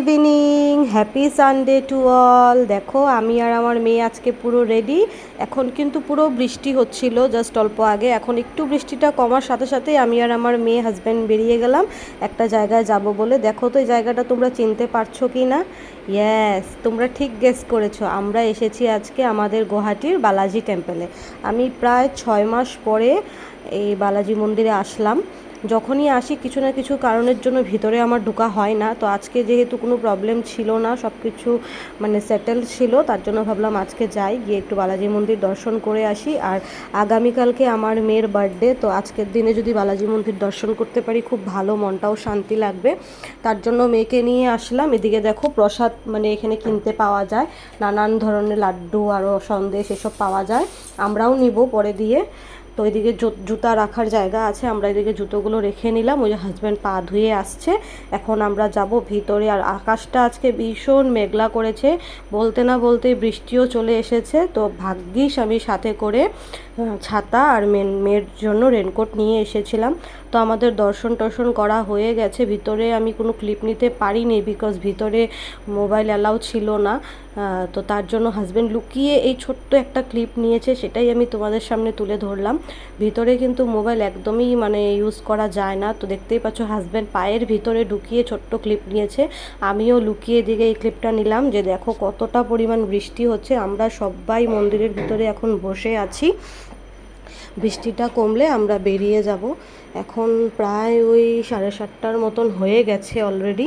Evening happy Sunday to all দেখো, আমি আর আমার মেয়ে আজকে পুরো রেডি এখন কিন্তু পুরো বৃষ্টি হচ্ছিল জাস্ট অল্প আগে। এখন একটু বৃষ্টিটা কমার সাথে সাথেই আমি আর আমার মেয়ে হাজব্যান্ড বেরিয়ে গেলাম। একটা জায়গায় যাব বলে। দেখো তো এই জায়গাটা তোমরা চিনতে পারছ কি না? ইয়েস তোমরা ঠিক গেস করেছ। আমরা এসেছি আজকে আমাদের গুয়াহাটির বালাজি টেম্পলে আমি প্রায় ছয় মাস পরে এই বালাজি মন্দিরে আসলাম। যখনই আসি, কিছু না কিছু কারণের জন্য ভিতরে আমার ঢোকা হয় না। তো আজকে যেহেতু কোনো প্রবলেম ছিল না সব কিছু মানে সেটেল ছিল, তার জন্য ভাবলাম আজকে যাই, গিয়ে একটু বালাজি মন্দির দর্শন করে আসি। আর আগামীকালকে আমার মেয়ের বার্থডে তো আজকের দিনে যদি বালাজি মন্দির দর্শন করতে পারি, খুব ভালো, মনটাও শান্তি লাগবে। তার জন্য মেয়েকে নিয়ে আসলাম। এদিকে দেখো প্রসাদ মানে এখানে কিনতে পাওয়া যায়। নানান ধরনের লাড্ডু আরও সন্দেশ এসব পাওয়া যায়। আমরাও নিব পরে দিয়ে। তো এদিকে জুতা রাখার জায়গা আছে, আমরা এদিকে জুতোগুলো রেখে নিলাম, ওই যে হাজব্যান্ড পা ধুয়ে আসছে। এখন আমরা যাব ভিতরে, আর আকাশটা আজকে ভীষণ মেঘলা করেছে। বলতে না বলতে বৃষ্টিও চলে এসেছে, তো ভাগ্যিস আমি সাথে করে ছাতা আর মেন মেয়ের জন্য রেনকোট নিয়ে এসেছিলাম। তো আমাদের দর্শন টর্শন করা হয়ে গেছে। ভিতরে আমি কোনো ক্লিপ নিতে পারিনি বিকজ ভিতরে মোবাইল অ্যালাউ ছিল না। তো তার জন্য হাজব্যান্ড লুকিয়ে এই ছোট্ট একটা ক্লিপ নিয়েছে, সেটাই আমি তোমাদের সামনে তুলে ধরলাম। ভিতরে কিন্তু মোবাইল একদমই মানে ইউজ করা যায় না। তো দেখতেই পাচ্ছ হাজব্যান্ড পায়ের ভিতরে ঢুকিয়ে ছোট্ট ক্লিপ নিয়েছে। আমিও লুকিয়ে দিকে এই ক্লিপটা নিলাম যে দেখো কতটা পরিমাণ বৃষ্টি হচ্ছে। আমরা সবাই মন্দিরের ভিতরে এখন বসে আছি। বৃষ্টিটা কমলে আমরা বেরিয়ে যাব। এখন প্রায় ওই সাড়ে সাতটার মতন হয়ে গেছে অলরেডি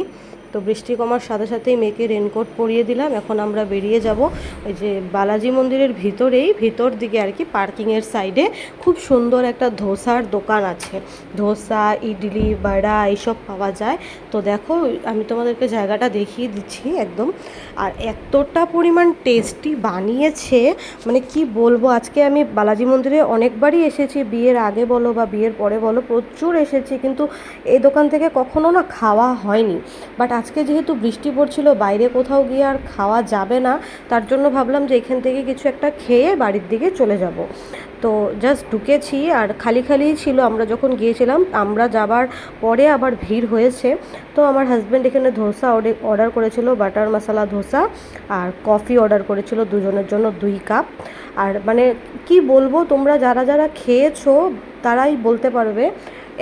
তো বৃষ্টি কমার সাথে সাথেই মেয়েকে রেনকোট পরিয়ে দিলাম। এখন আমরা বেরিয়ে যাব ওই যে বালাজি মন্দিরের ভিতরেই। ভিতর দিকে আর কি পার্কিংয়ের সাইডে খুব সুন্দর একটা ধোসার দোকান আছে। ধোসা, ইডলি, বড়া এইসব পাওয়া যায়। তো দেখো, আমি তোমাদেরকে জায়গাটা দেখিয়ে দিচ্ছি একদম। আর এতটা পরিমাণ টেস্টি বানিয়েছে মানে কি বলব, আজকে আমি বালাজি মন্দিরে অনেকবারই এসেছি। বিয়ের আগে বলো বা বিয়ের পরে বলো, প্রচুর এসেছি। কিন্তু এই দোকান থেকে কখনো না খাওয়া হয়নি। বাট আজকে যেহেতু বৃষ্টি পড়ছিল, বাইরে কোথাও গিয়ে আর খাওয়া যাবে না, তার জন্য ভাবলাম যে এখান থেকে কিছু একটা খেয়ে বাড়ির দিকে চলে যাব। তো জাস্ট ঢুকেছি আর খালি খালি ছিল, আমরা যখন গিয়েছিলাম, আমরা যাবার পরে আবার ভিড় হয়েছে। তো আমার হাজব্যান্ড এখানে ধোসা অর্ডার করেছিল বাটার মশলা ধোসা আর কফি অর্ডার করেছিল দুজনের জন্য দুই কাপ আর মানে কি বলব, তোমরা যারা যারা খেয়েছো, তারাই বলতে পারবে।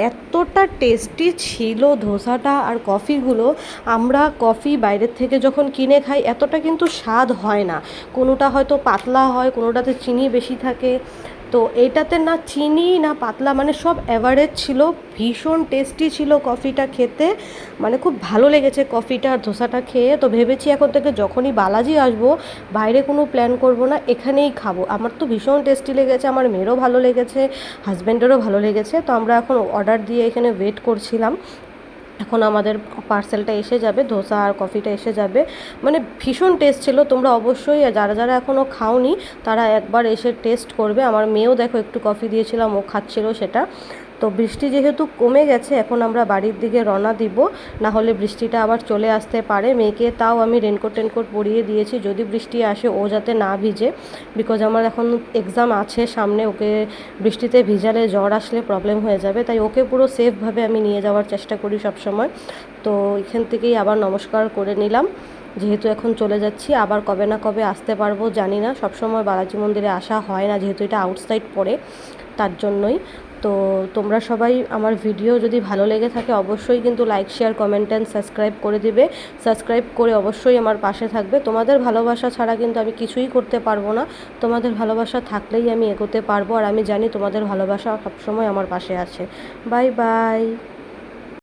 এতটা টেস্টি ছিল ধোসাটা আর কফিগুলো। আমরা কফি বাইরের থেকে যখন কিনে খাই, এতটা কিন্তু স্বাদ হয় না। কোনোটা হয়তো পাতলা হয়, কোনোটাতে চিনি বেশি থাকে। তো এইটাতে না চিনি, না পাতলা মানে সব অ্যাভারেজ ছিল, ভীষণ টেস্টি ছিল কফিটা খেতে। মানে খুব ভালো লেগেছে কফিটা আর ধোসাটা খেয়ে। তো ভেবেছি এখন থেকে যখনই বালাজি আসব, বাইরে কোনো প্ল্যান করব না, এখানেই খাব। আমার তো ভীষণ টেস্টি লেগেছে, আমার মেয়েরও ভালো লেগেছে হাজব্যান্ডেরও ভালো লেগেছে। তো আমরা এখন অর্ডার দিয়ে এখানে ওয়েট করছিলাম। এখন আমাদের পার্সেলটা এসে যাবে, ধোসা আর কফিটা এসে যাবে। মানে ভীষণ টেস্ট ছিল, তোমরা অবশ্যই যারা যারা এখনও খাওনি, তারা একবার এসে টেস্ট করবে। আমার মেয়েও দেখো একটু কফি দিয়েছিলাম, ও খাচ্ছিল সেটা। তো বৃষ্টি যেহেতু কমে গেছে, এখন আমরা বাড়ির দিকে রওনা দিব। না হলে বৃষ্টিটা আবার চলে আসতে পারে। মেয়েকে তাও আমি রেনকোট টেনকোট পরিয়ে দিয়েছি, যদি বৃষ্টি আসে ও যাতে না ভিজে। বিকজ আমার এখন এক্সাম আছে সামনে, ওকে বৃষ্টিতে ভিজালে জ্বর আসলে প্রবলেম হয়ে যাবে। তাই ওকে পুরো সেফভাবে আমি নিয়ে যাওয়ার চেষ্টা করি সবসময়। তো এখান থেকেই আবার নমস্কার করে নিলাম। যেহেতু এখন চলে যাচ্ছি, আবার কবে না কবে আসতে পারব জানি না। সবসময় বালাজি মন্দিরে আসা হয় না, যেহেতু এটা আউটসাইড পড়ে, তার জন্যই। তো তোমরা সবাই আমার ভিডিও যদি ভালো লেগে থাকে, অবশ্যই কিন্তু like share comment and subscribe করে দিবে। সাবস্ক্রাইব করে অবশ্যই আমার পাশে থাকবে। তোমাদের ভালোবাসা ছাড়া কিন্তু আমি কিছুই করতে পারব না। তোমাদের ভালোবাসা থাকলেই আমি এগোতে পারব। আর আমি জানি তোমাদের ভালোবাসা সবসময় আমার পাশে আছে। Bye bye